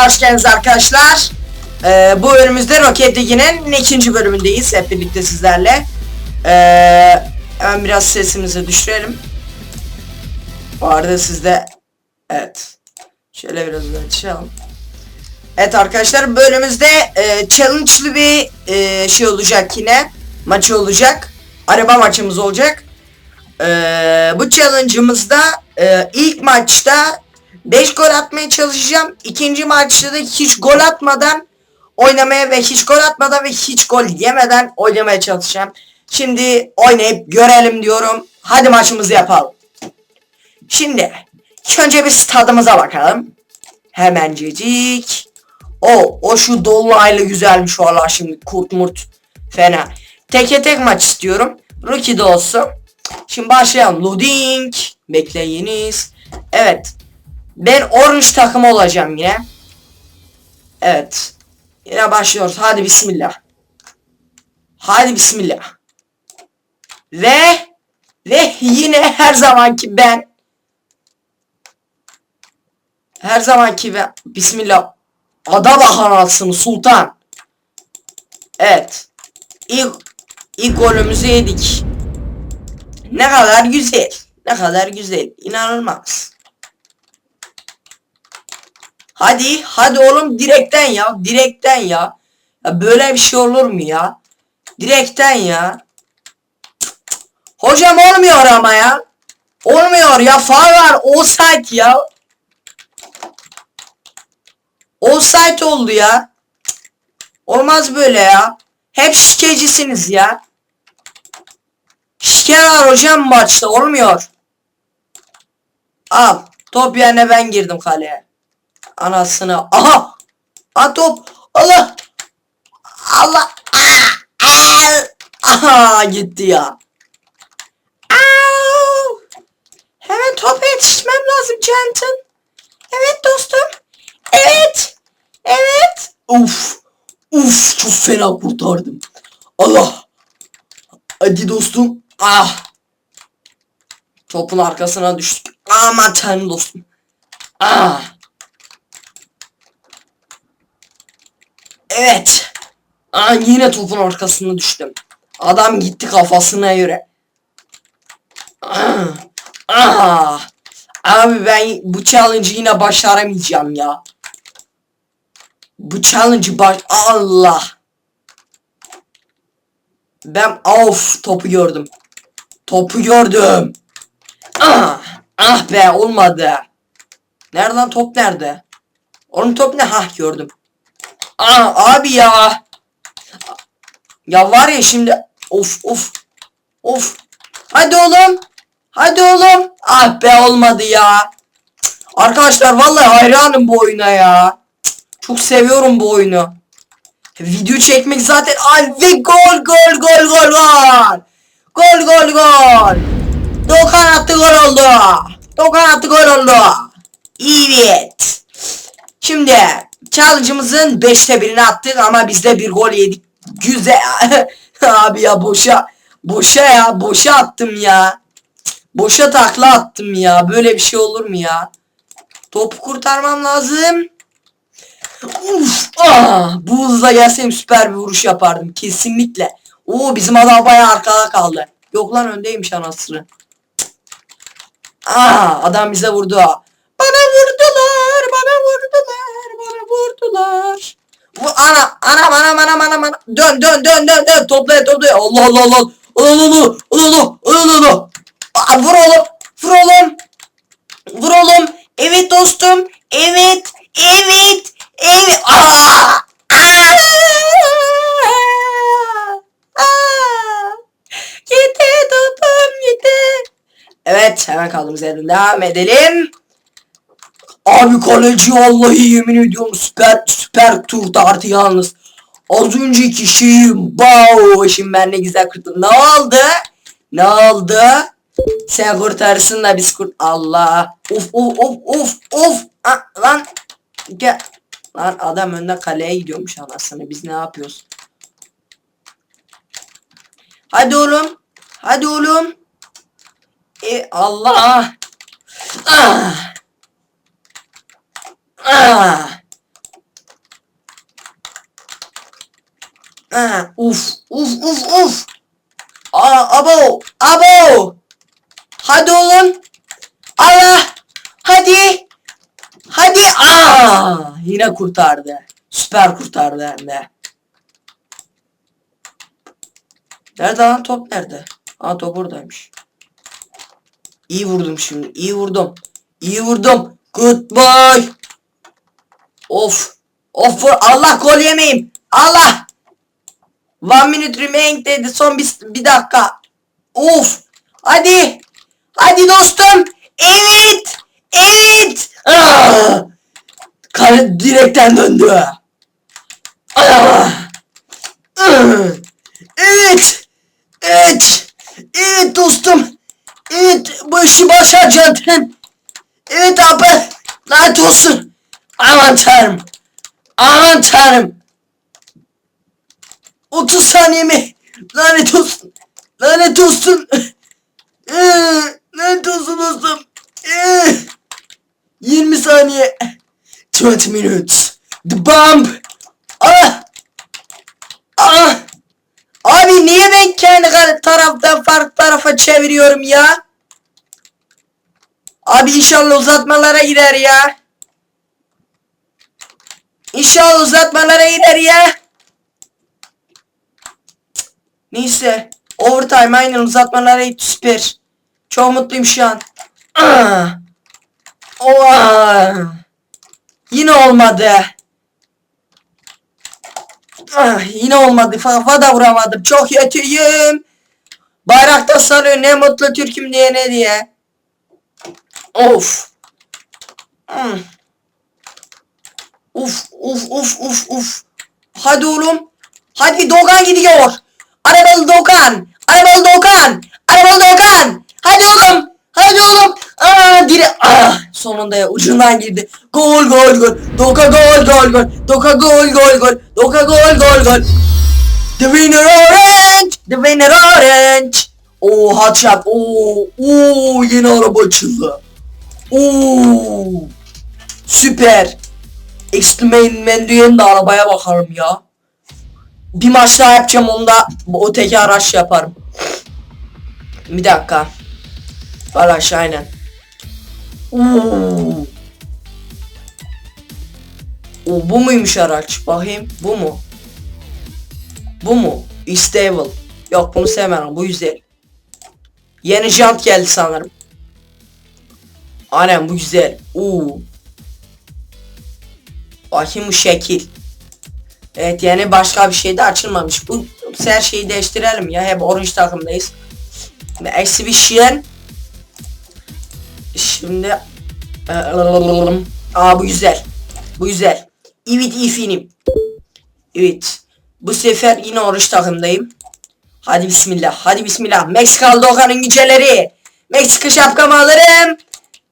daha arkadaşlar. Ee, bu bölümümüzde Rocket League'nin ikinci bölümündeyiz hep birlikte sizlerle. Ee, hemen biraz sesimizi düşürelim. Bu arada sizde evet. Şöyle biraz açalım. Evet arkadaşlar bölümümüzde e, challenge'lı bir e, şey olacak yine. Maçı olacak. Araba maçımız olacak. Ee, bu challenge'ımızda e, ilk maçta 5 gol atmaya çalışacağım. İkinci maçta da hiç gol atmadan oynamaya ve hiç gol atmadan ve hiç gol yemeden oynamaya çalışacağım. Şimdi oynayıp görelim diyorum. Hadi maçımızı yapalım. Şimdi önce bir stadımıza bakalım. Hemencecik. O, o şu dolaylı güzelmiş valla şimdi kurt murt fena. Teke tek maç istiyorum. Rookie de olsun. Şimdi başlayalım. Loading. Bekleyiniz. Evet. Ben orange takım olacağım yine. Evet. Yine başlıyoruz. Hadi bismillah. Hadi bismillah. Ve ve yine her zamanki ben her zamanki ben bismillah ada bakan alsın sultan. Evet. İlk ilk golümüzü yedik. Ne kadar güzel. Ne kadar güzel. İnanılmaz. Hadi, hadi oğlum direkten ya. Direkten ya. Ya böyle bir şey olur mu ya? Direkten ya. Hocam olmuyor ama ya. Olmuyor ya. Faul var. Offside ya. Offside oldu ya. Olmaz böyle ya. Hep şikecisiniz ya. Şike var hocam maçta olmuyor. Al. Top yerine ben girdim kaleye. Anasını. Aha. A top. Allah. Allah. Aa, aa. Aha gitti ya. Au. Hemen topa yetişmem lazım Canton. Evet dostum. Evet. Evet. Uf. Uf çok fena kurtardım. Allah. Hadi dostum. Ah. Topun arkasına düştük. Aman tanrım dostum. Ah. Evet. Aa, yine topun arkasına düştüm. Adam gitti kafasına göre. Ah. Ah. Abi ben bu challenge'ı yine başaramayacağım ya. Bu challenge'ı baş... Allah. Ben of topu gördüm. Topu gördüm. Ah, ah be olmadı. Nereden top nerede? Onun top ne? Hah gördüm. Ah abi ya. Ya var ya şimdi of of of. Hadi oğlum. Hadi oğlum. Ah be olmadı ya. Arkadaşlar vallahi hayranım bu oyuna ya. Çok seviyorum bu oyunu. Video çekmek zaten al ve gol gol gol gol gol. Gol gol gol. Dokan attı gol oldu. Dokan attı gol oldu. Evet. Şimdi challenge'ımızın 5'te birini attık ama biz de bir gol yedik. Güzel. Abi ya boşa. Boşa ya. Boşa attım ya. Boşa takla attım ya. Böyle bir şey olur mu ya? Topu kurtarmam lazım. Uf, ah, bu hızla gelsem süper bir vuruş yapardım kesinlikle. Oo bizim adam bayağı arkada kaldı. Yok lan öndeymiş anasını. Ah adam bize vurdu. Bana vurdular, bana vurdular, bana vurdular. Bu ana, ana, ana, ana, ana, ana. Dön, dön, dön, dön, dön. Topla, topla. Allah, Allah, Allah. Allah, Allah, Allah, Allah, Allah. Aa, vur oğlum, vur oğlum. Vur oğlum. Evet dostum. Evet, evet, evet. Aa! Evet hemen kaldığımız yerden devam edelim. Abi kaleci vallahi yemin ediyorum süper süper turda artı yalnız. Az önceki şeyim bao şimdi ben ne güzel kurtuldum. Ne oldu? Ne oldu? Sen kurtarsın da biz kurt... Allah. Of of of of of. Ah, lan. Gel. Lan adam önden kaleye gidiyormuş anasını. Biz ne yapıyoruz? Hadi oğlum. Hadi oğlum. E Allah. Ah. Ah. Ah, uf, uf, uf, uf. Aa, abo, abo. Hadi oğlum. Allah. Hadi. Hadi. Aa, yine kurtardı. Süper kurtardı hem de. Nerede lan top nerede? Aa top buradaymış. İyi vurdum şimdi. iyi vurdum. İyi vurdum. Good boy. Of. Of. Allah gol yemeyeyim. Allah. One minute remain dedi. Son bir, bir dakika. Of. Hadi. Hadi dostum. Evet. Evet. Ah. Direkten döndü. Ah. Ah. Evet. Evet. Evet dostum. Evet. Bu işi başaracaksın. Evet abi. Lanet olsun. Aman tanrım. Aman tanrım. 30 saniye mi? Lanet olsun. Lanet olsun. Ee, Lanet olsun dostum. Ee, 20 saniye. 20 minutes. The bomb. Ah. Ah. Abi niye ben kendi taraftan farklı tarafa çeviriyorum ya? Abi inşallah uzatmalara girer ya. İnşallah uzatmalara girer ya. Neyse. Overtime aynen uzatmalara gitti süper. Çok mutluyum şu an. Ah. Oha. Yine olmadı. Ah, yine olmadı. Fafa da vuramadım. Çok kötüyüm. Bayrakta sarıyor ne mutlu Türk'üm diye ne diye. Of. Hmm. Uf uf uf uf uf. Hadi oğlum. Hadi Doğan gidiyor. Arabalı Doğan. Arabalı Doğan. Arabalı Doğan. Hadi oğlum. Hadi oğlum. Aa dire. Ah sonunda ya ucundan girdi. Gol gol gol. Doka gol gol gol. Doka gol gol gol. Doka gol gol gol. The winner orange. The winner orange. Oo hot shot. Oo. Oo yeni araba açıldı. Oo. Süper. Exclamation menüye de arabaya bakarım ya. Bir maç daha yapacağım onda o teki araç yaparım. Bir dakika. Araç aynen. Oo. Oo, bu muymuş araç? Bakayım. Bu mu? Bu mu? Stable. Yok bunu sevmem. Bu güzel. Yeni jant geldi sanırım. Aynen bu güzel. Oo. Bakayım bu şekil. Evet yani başka bir şey de açılmamış. Bu her şeyi değiştirelim ya. Hep orange takımdayız. Exhibition. Şimdi e, Aa bu güzel. Bu güzel. Evet ifinim. Evet. Bu sefer yine orange takımdayım. Hadi bismillah. Hadi bismillah. Meksikalı Doğan'ın geceleri. Meksika şapkamı alırım.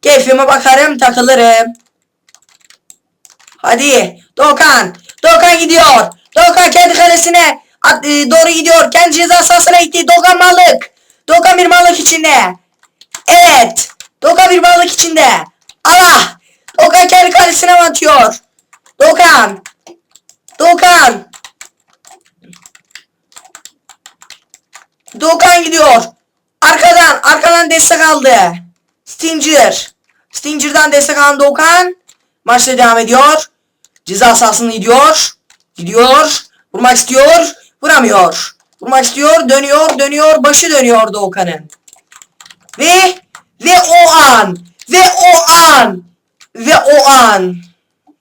Keyfime bakarım takılırım. Hadi Doğan. Doğan gidiyor. Doğan kendi kalesine e, doğru gidiyor. Kendi ceza sahasına gitti. Doğan Malık. Doğan bir Malık içinde. Evet. Doğan bir Malık içinde. Allah. Doğan kendi kalesine atıyor? Doğan. Doğan. Doğan gidiyor. Arkadan, arkadan destek aldı. Stinger. Stinger'dan destek alan Doğan. Maçta devam ediyor. Ceza sahasına gidiyor. Gidiyor. Vurmak istiyor. Vuramıyor. Vurmak istiyor. Dönüyor. Dönüyor. Başı dönüyor Doğukan'ın. Ve ve o an ve o an ve o an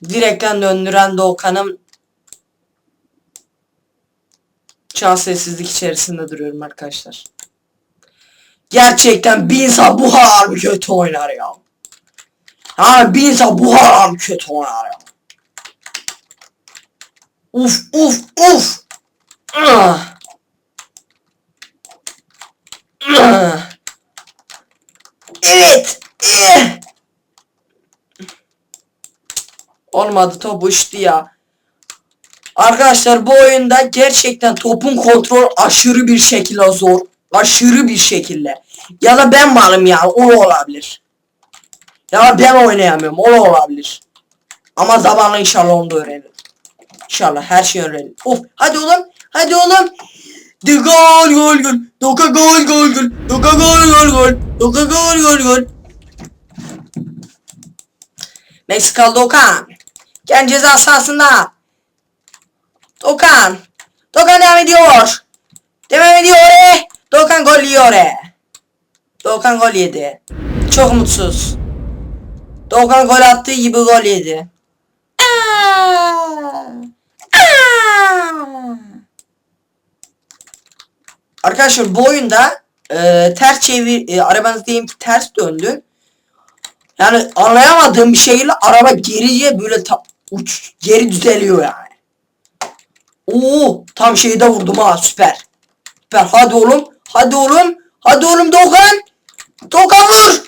direkten döndüren an sessizlik içerisinde duruyorum arkadaşlar. Gerçekten bir insan bu kadar bir kötü oynar ya. Yani bir insan bu kadar kötü oynar ya. Uf uf uf. Ah. Ah. Evet. Eh. Olmadı top uçtu ya. Arkadaşlar bu oyunda gerçekten topun kontrol aşırı bir şekilde zor. Aşırı bir şekilde. Ya da ben malım ya o olabilir. Ya ben oynayamıyorum o olabilir. Ama zamanla inşallah onu da öğrenirim. İnşallah her şeyi öğrenirim. Of hadi oğlum. Hadi oğlum. De gol gol gol. Doka gol gol gol. Doka gol gol gol. Doka gol gol gol. Meksikalı Dokan. Kendi ceza sahasında. Dokan. Dokan devam ediyor. Devam ediyor. Dokan gol yiyor. Dokan gol yedi. Çok mutsuz. Dokan gol attığı gibi gol yedi. Arkadaşlar bu oyunda e, ters çevir e, arabanız diyelim ki ters döndü. Yani anlayamadığım bir şeyle araba geriye böyle ta, uç geri düzeliyor yani. Oo tam şeyde vurdum ha süper. Süper hadi oğlum. Hadi oğlum. Hadi oğlum Doğan. Doğan vur.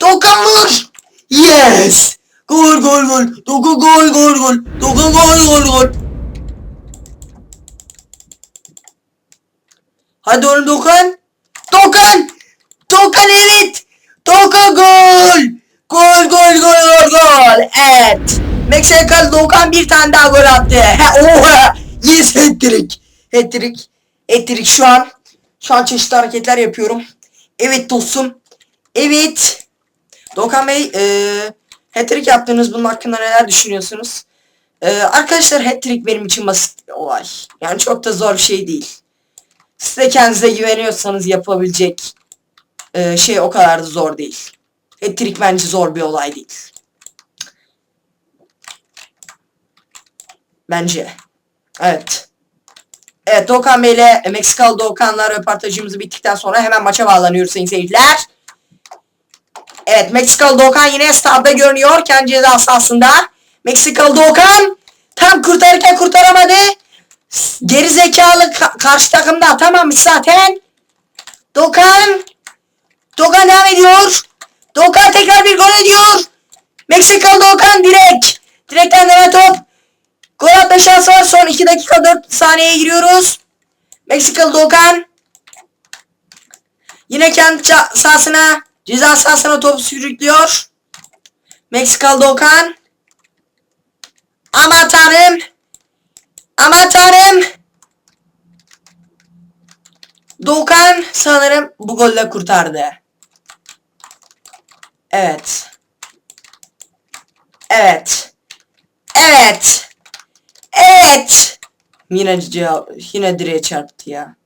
Doğan vur. Yes. Gol gol gol. Doğan gol gol gol. Doğan gol gol gol. Hadi oğlum Doğan. Doğan. Doğan evet. Doğan gol. Gol gol gol gol gol. Evet. Meksikalı Doğan bir tane daha gol attı. Ha, Oha. Yes. Hat-trick. Hat-trick şu an. Şu an çeşitli hareketler yapıyorum. Evet dostum. Evet. Doğan Bey eee hat-trick yaptınız. Bunun hakkında neler düşünüyorsunuz? Eee, arkadaşlar hat-trick benim için basit bir olay. Yani çok da zor bir şey değil. Siz de kendinize güveniyorsanız yapabilecek eee, şey o kadar da zor değil. Hat-trick bence zor bir olay değil. Bence. Evet. Evet Doğukan Bey ile Meksikalı Doğukan'la röportajımız bittikten sonra hemen maça bağlanıyoruz seyirciler. Evet Meksikalı Doğukan yine stadda görünüyor kendi ceza sahasında. Meksikalı Doğukan tam kurtarırken kurtaramadı. Geri zekalı ka- karşı takımda atamamış zaten. Doğukan Doğukan devam ediyor. Doğukan tekrar bir gol ediyor. Meksikalı Doğukan direkt. Direkten dönen top. Gol atma şansı var. Son 2 dakika 4 saniyeye giriyoruz. Meksikalı Doğukan. Yine kendi sahasına ceza sahasına topu sürüklüyor. Meksikalı Doğukan. Aman tanrım. Aman tanrım. Doğukan sanırım bu golle kurtardı. Evet. Evet. Evet. Evet. Yine yine direğe çarptı ya.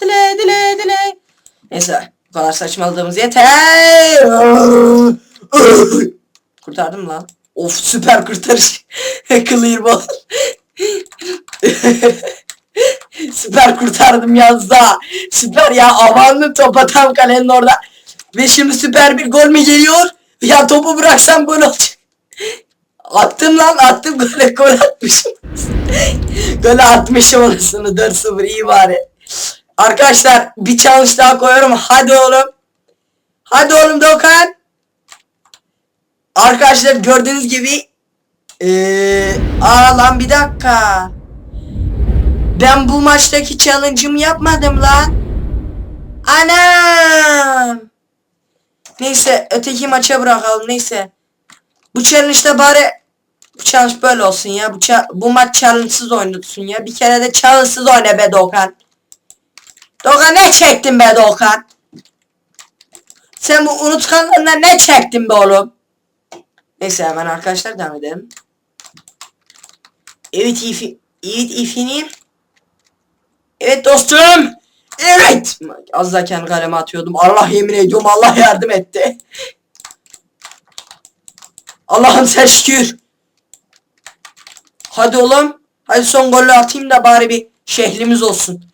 Dile dile dile. Neyse bu kadar saçmaladığımız yeter. Kurtardım lan. Of süper kurtarış. Clear ball. Süper kurtardım yazda. Süper ya avanlı topa tam kalenin orada. Ve şimdi süper bir gol mü geliyor? Ya topu bıraksam gol olacak. Attım lan attım gole gol atmışım. Gol atmışım anasını 4-0 iyi bari. Arkadaşlar bir challenge daha koyuyorum. Hadi oğlum. Hadi oğlum Dokan. Arkadaşlar gördüğünüz gibi ee, lan bir dakika. Ben bu maçtaki challenge'ımı yapmadım lan. Anam. Neyse öteki maça bırakalım neyse. Bu challenge'da bari bu challenge böyle olsun ya. Bu, bu maç challenge'sız oynatılsın ya. Bir kere de challenge'sız oyna be Doğukan. Doğukan ne çektin be Doğukan? Sen bu unutkanlığından ne çektin be oğlum? Neyse hemen arkadaşlar devam edelim. Evet ifi, evet ifini. Evet dostum. Evet. Az da kendi kaleme atıyordum. Allah yemin ediyorum Allah yardım etti. Allah'ım sen şükür. Hadi oğlum. Hadi son golü atayım da bari bir şehrimiz olsun.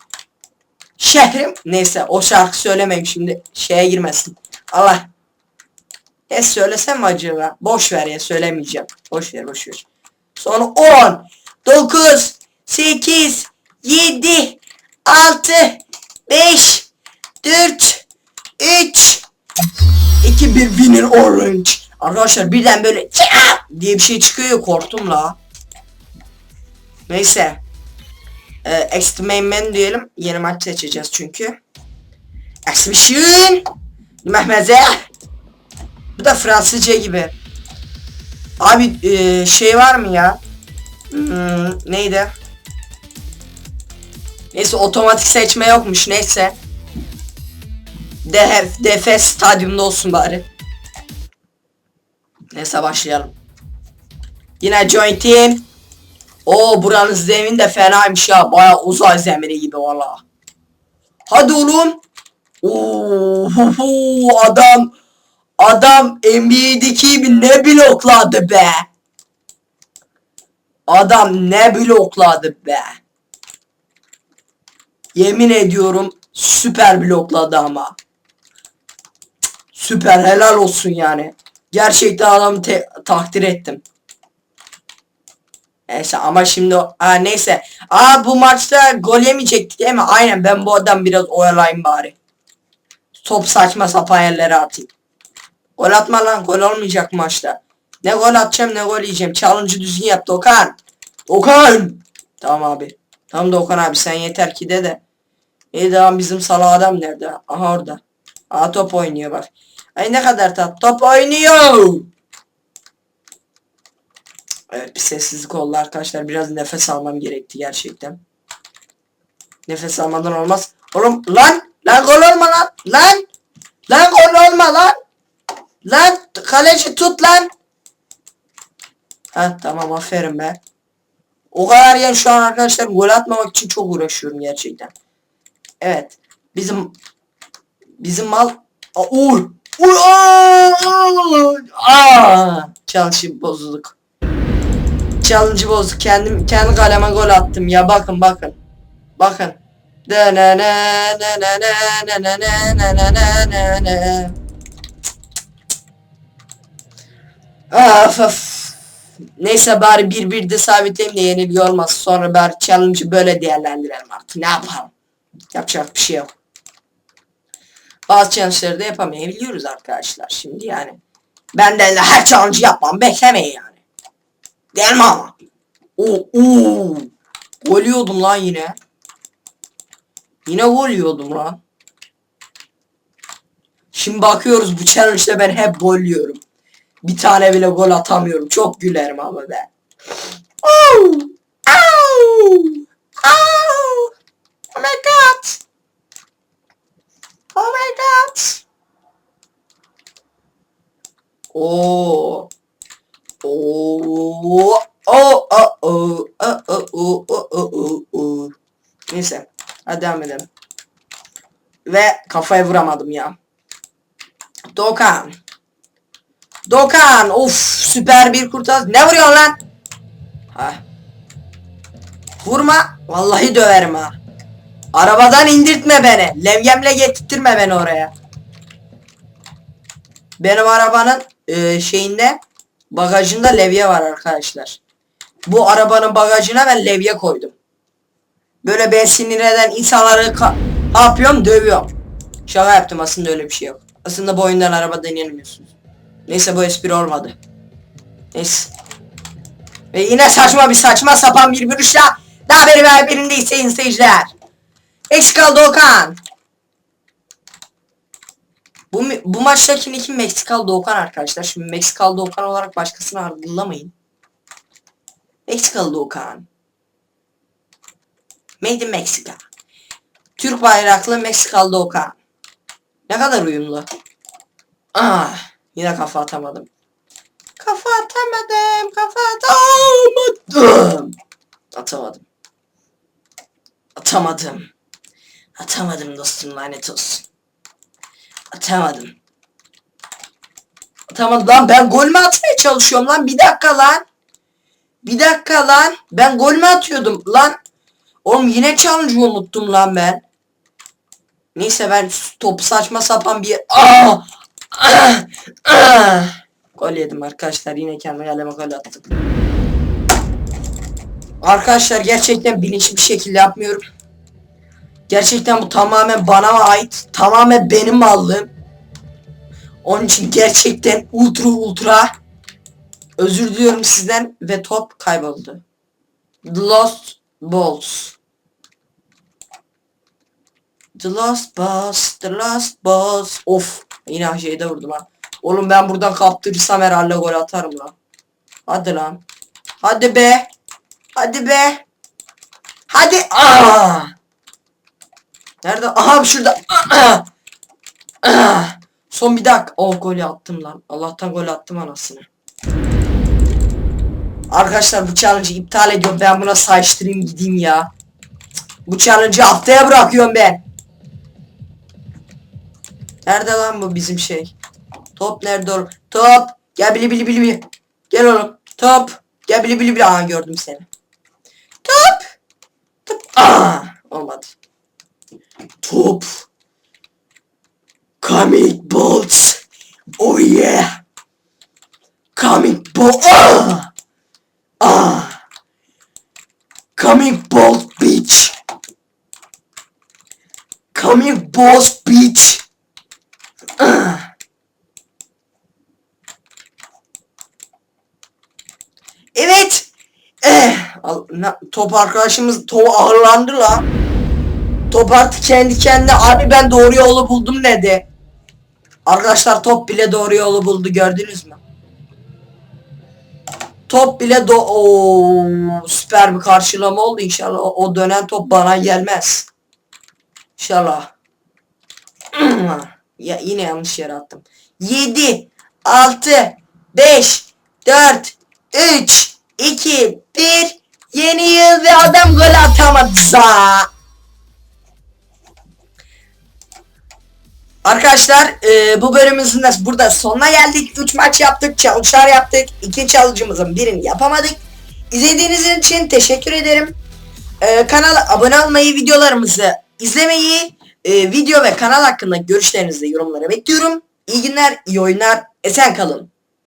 Şehrim. Neyse o şarkı söylemeyeyim şimdi. Şeye girmesin. Allah. E söylesem acaba? Boş ver ya söylemeyeceğim. Boş ver boş ver. Sonra 10 9 8 7 6 5 4 3 2 1 winner orange. Arkadaşlar birden böyle diye bir şey çıkıyor korktum la. Neyse. e, Extreme diyelim. Yeni maç seçeceğiz çünkü. Exhibition. Mehmeze. Bu da Fransızca gibi. Abi e, şey var mı ya? Hmm, neydi? Neyse otomatik seçme yokmuş neyse. DF, DF stadyumda olsun bari. Neyse başlayalım. Yine join team. O buranın zemin de fenaymış ya. Baya uzay zemini gibi valla. Hadi oğlum. Oo, adam adam NBA'deki gibi ne blokladı be. Adam ne blokladı be. Yemin ediyorum süper blokladı ama. Süper helal olsun yani. Gerçekten adamı takdir ettim. Neyse ama şimdi ha, neyse. Aa bu maçta gol yemeyecektik değil mi? Aynen ben bu adam biraz oyalayayım bari. Top saçma sapan yerlere atayım. Gol atma lan gol olmayacak maçta. Ne gol atacağım ne gol yiyeceğim. Challenge'ı düzgün yap Okan. Okan. Tamam abi. Tamam da Okan abi sen yeter ki de de. İyi tamam bizim salak adam nerede? Aha orada. Aa top oynuyor bak. Ay ne kadar tat. Top oynuyor. Evet bir sessizlik oldu arkadaşlar. Biraz nefes almam gerekti gerçekten. Nefes almadan olmaz. Oğlum lan! Lan gol olma lan! Lan! Lan gol olma lan! Lan! Kaleci tut lan! Ha tamam aferin be. O kadar yani şu an arkadaşlar gol atmamak için çok uğraşıyorum gerçekten. Evet. Bizim bizim mal Aa, uy. Uy. Aa, aa. Çalışıp bozduk. Challenge'ı. Kendim kendi kaleme gol attım ya. Bakın bakın. Bakın. Of of. Neyse bari bir bir de sabitleyeyim de yenilgi olmaz. Sonra bari challenge'ı böyle değerlendirelim artık. Ne yapalım? Yapacak bir şey yok. Bazı challenge'ları da yapamayabiliyoruz arkadaşlar. Şimdi yani. Benden de her challenge yapmam. Beklemeyin yani. Mi ama? Oo, oo. Gol yiyordum lan yine. Yine gol yiyordum lan. Şimdi bakıyoruz bu challenge'da ben hep gol yiyorum. Bir tane bile gol atamıyorum. Çok gülerim ama ben. Oh! Oh! Oh! Oh my god! Oh my god! Oo! Oo! Oh oh oh oh oh oh oh oh oh oh. Neyse. Hadi devam edelim. Ve kafayı vuramadım ya. Dokan. Dokan. Of süper bir kurtar. Ne vuruyorsun lan? Ha. Vurma. Vallahi döverim ha. Arabadan indirtme beni. Levyemle getirtme beni oraya. Benim arabanın e, şeyinde bagajında levye var arkadaşlar. Bu arabanın bagajına ben levye koydum. Böyle ben sinir eden insanları yapıyorum? Dövüyorum. Şaka yaptım aslında öyle bir şey yok. Aslında bu oyundan arabadan yenilmiyorsunuz. Neyse bu espri olmadı. Neyse. Ve yine saçma bir saçma sapan bir vuruşla daha beri ver birindeyiz sayın seyirciler. Eksik kaldı Okan. Bu, bu maçtaki nickim Meksikalı Doğukan arkadaşlar. Şimdi Meksikalı Doğukan olarak başkasını argılamayın. Meksikalı Doğukan. Made in Mexico. Türk bayraklı Meksikalı Doğukan. Ne kadar uyumlu. Ah, yine kafa atamadım. Kafa atamadım, kafa atamadım. Atamadım. Atamadım. Atamadım dostum lanet olsun. Atamadım. Atamadım lan ben gol mü atmaya çalışıyorum lan bir dakika lan. Bir dakika lan ben gol mü atıyordum lan. Oğlum yine challenge'ı unuttum lan ben. Neyse ben top saçma sapan bir Aa! Gol yedim arkadaşlar yine kendi kaleme gol attım. Arkadaşlar gerçekten bilinçli bir şekilde yapmıyorum. Gerçekten bu tamamen bana ait. Tamamen benim mallığım. Onun için gerçekten ultra ultra özür diliyorum sizden ve top kayboldu. The Lost Balls. The last boss, the last boss. Of. Yine şeyde vurdum lan. Oğlum ben buradan kaptırırsam herhalde gol atarım lan. Hadi lan. Hadi be. Hadi be. Hadi. Aa! Nerede? Aha şurada. Aa! Son bir dakika. Oh golü attım lan. Allah'tan gol attım anasını. Arkadaşlar bu challenge'ı iptal ediyorum. Ben buna saçtırayım gideyim ya. Bu challenge'ı haftaya bırakıyorum ben. Nerede lan bu bizim şey? Top nerede oğlum? Top. Gel bili bili bili bili. Gel oğlum. Top. Gel bili bili bili. Aa gördüm seni. Top. Top. Aa olmadı. Top. Coming bolts. Oh yeah. Coming bolt. Ah. Ah. Coming bolt bitch. Coming boss bitch. Ah. Evet. Eh, al- na- top arkadaşımız top ağırlandı la. Top artık kendi kendine abi ben doğru yolu buldum dedi. Arkadaşlar top bile doğru yolu buldu gördünüz mü? Top bile do Oo, süper bir karşılama oldu inşallah o, o dönen top bana gelmez. İnşallah. ya yine yanlış yere attım. 7 6 5 4 3 2 1 Yeni yıl ve adam gol atamadı. Arkadaşlar e, bu bölümümüzün de burada sonuna geldik. 3 maç yaptık, challenge'lar yaptık. 2 challenge'ımızın birini yapamadık. İzlediğiniz için teşekkür ederim. E, kanala abone olmayı, videolarımızı izlemeyi, e, video ve kanal hakkında görüşlerinizi yorumlara bekliyorum. İyi günler, iyi oyunlar, esen kalın.